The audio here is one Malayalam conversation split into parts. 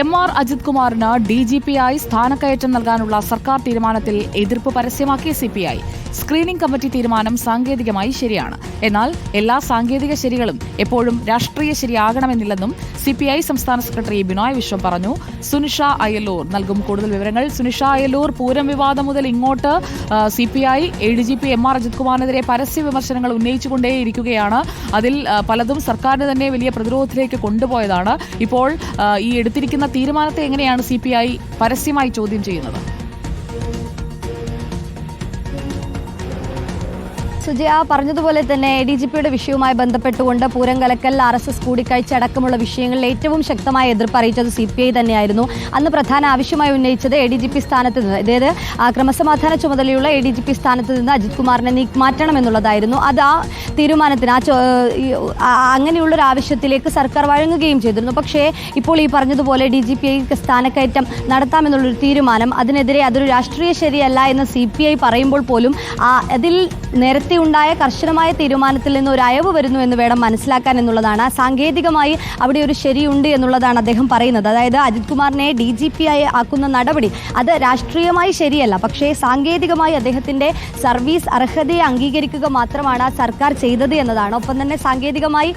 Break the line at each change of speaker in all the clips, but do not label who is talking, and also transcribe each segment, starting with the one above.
എം ആർ അജിത് കുമാറിന് ഡി ജി പി ആയി സ്ഥാനക്കയറ്റം നൽകാനുള്ള സർക്കാർ തീരുമാനത്തിൽ എതിർപ്പ് പരസ്യമാക്കിയ C P I. Screening committee തീരുമാനം സാങ്കേതികമായി ശരിയാണ്. എന്നാൽ എല്ലാ സാങ്കേതിക ശരികളും എപ്പോഴും രാഷ്ട്രീയ ശരിയാകണമെന്നില്ലെന്നും സി പി ഐ സംസ്ഥാന സെക്രട്ടറി ബിനോയ് വിശ്വം പറഞ്ഞു. സുനിഷ അയലൂർ നൽകും കൂടുതൽ വിവരങ്ങൾ. സുനിഷ അയലൂർ പൂരം വിവാദം മുതൽ ഇങ്ങോട്ട് C P I A D G P M R Ajith കുമാറിനെതിരെ പരസ്യ വിമർശനങ്ങൾ ഉന്നയിച്ചുകൊണ്ടേയിരിക്കുകയാണ്. അതിൽ പലതും സർക്കാരിന് തന്നെ വലിയ പ്രതിരോധത്തിലേക്ക് കൊണ്ടുപോയതാണ്. ഇപ്പോൾ ഈ എടുത്തിരിക്കുന്ന തീരുമാനത്തെ എങ്ങനെയാണ് സി പരസ്യമായി ചോദ്യം ചെയ്യുന്നത്?
സുജയ പറഞ്ഞതുപോലെ തന്നെ ഡി ജി പിയുടെ വിഷയവുമായി ബന്ധപ്പെട്ടുകൊണ്ട് പൂരം കലക്കൽ ആർ എസ് എസ് കൂടിക്കാഴ്ച അടക്കമുള്ള വിഷയങ്ങളിൽ ഏറ്റവും ശക്തമായ എതിർപ്പ് അറിയിച്ചത് സി പി ഐ തന്നെയായിരുന്നു. അന്ന് പ്രധാന ആവശ്യമായി ഉന്നയിച്ചത് എ ഡി ജി പി സ്ഥാനത്ത് നിന്ന്. അതായത് ക്രമസമാധാന ചുമതലയുള്ള എ ഡി ജി പി സ്ഥാനത്ത് നിന്ന് അജിത് കുമാറിനെ നീക്കി മാറ്റണം എന്നുള്ളതായിരുന്നു. അത് ആ തീരുമാനത്തിന് ആ ഈ, അങ്ങനെയുള്ളൊരു ആവശ്യത്തിലേക്ക് സർക്കാർ വഴങ്ങുകയും ചെയ്തിരുന്നു. പക്ഷേ ഇപ്പോൾ ഈ പറഞ്ഞതുപോലെ ഡി ജി പി ഐ സ്ഥാനക്കയറ്റം നടത്താമെന്നുള്ളൊരു തീരുമാനം അതിനെതിരെ അതൊരു രാഷ്ട്രീയ ശരിയല്ല എന്ന് സി പി ഐ പറയുമ്പോൾ പോലും അതിൽ നേരത്തെ ഉണ്ടായ കർശനമായ തീരുമാനത്തിൽ നിന്ന് ഒരു അയവ് വരുന്നു എന്ന് വേണം മനസ്സിലാക്കാൻ എന്നുള്ളതാണ്. സാങ്കേതികമായി അവിടെ ഒരു ശരിയുണ്ട് എന്നുള്ളതാണ് അദ്ദേഹം പറയുന്നത്. അതായത് അജിത് കുമാറിനെ ഡി ജി പി ആയി ആക്കുന്ന നടപടി അത് രാഷ്ട്രീയമായി ശരിയല്ല. പക്ഷേ സാങ്കേതികമായി അദ്ദേഹത്തിന്റെ സർവീസ് അർഹതയെ അംഗീകരിക്കുക മാത്രമാണ് സർക്കാർ ചെയ്തത് എന്നതാണ്. ഒപ്പം തന്നെ സാങ്കേതികമായി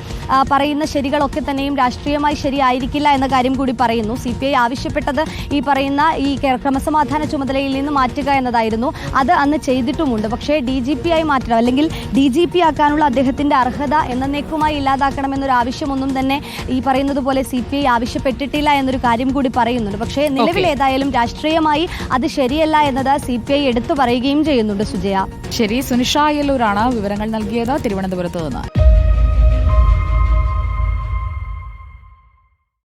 പറയുന്ന ശരികളൊക്കെ തന്നെയും രാഷ്ട്രീയമായി ശരിയായിരിക്കില്ല എന്ന കാര്യം കൂടി പറയുന്നു. സി പി ഐ ആവശ്യപ്പെട്ടത് ഈ പറയുന്ന ഈ ക്രമസമാധാന ചുമതലയിൽ നിന്ന് മാറ്റുക എന്നതായിരുന്നു. അത് അന്ന് ചെയ്തിട്ടുമുണ്ട്. പക്ഷേ ഡി ജി പി ആയി മാറ്റണം. അല്ലെങ്കിൽ ഡി ജി പി ആക്കാനുള്ള അദ്ദേഹത്തിന്റെ അർഹത എന്നേക്കുമായി ഇല്ലാതാക്കണമെന്നൊരു ആവശ്യമൊന്നും തന്നെ ഈ പറയുന്നത് പോലെ സി പി ഐ ആവശ്യപ്പെട്ടിട്ടില്ല എന്നൊരു കാര്യം കൂടി പറയുന്നുണ്ട്. പക്ഷേ നിലവിൽ ഏതായാലും രാഷ്ട്രീയമായി അത് ശരിയല്ല എന്നത് സി പി ഐ എടുത്തു പറയുകയും ചെയ്യുന്നുണ്ട് സുജയ.
ശരി സുനിഷ അയലൂരാണ് വിവരങ്ങൾ നൽകിയത്. തിരുവനന്തപുരത്ത് നിന്ന്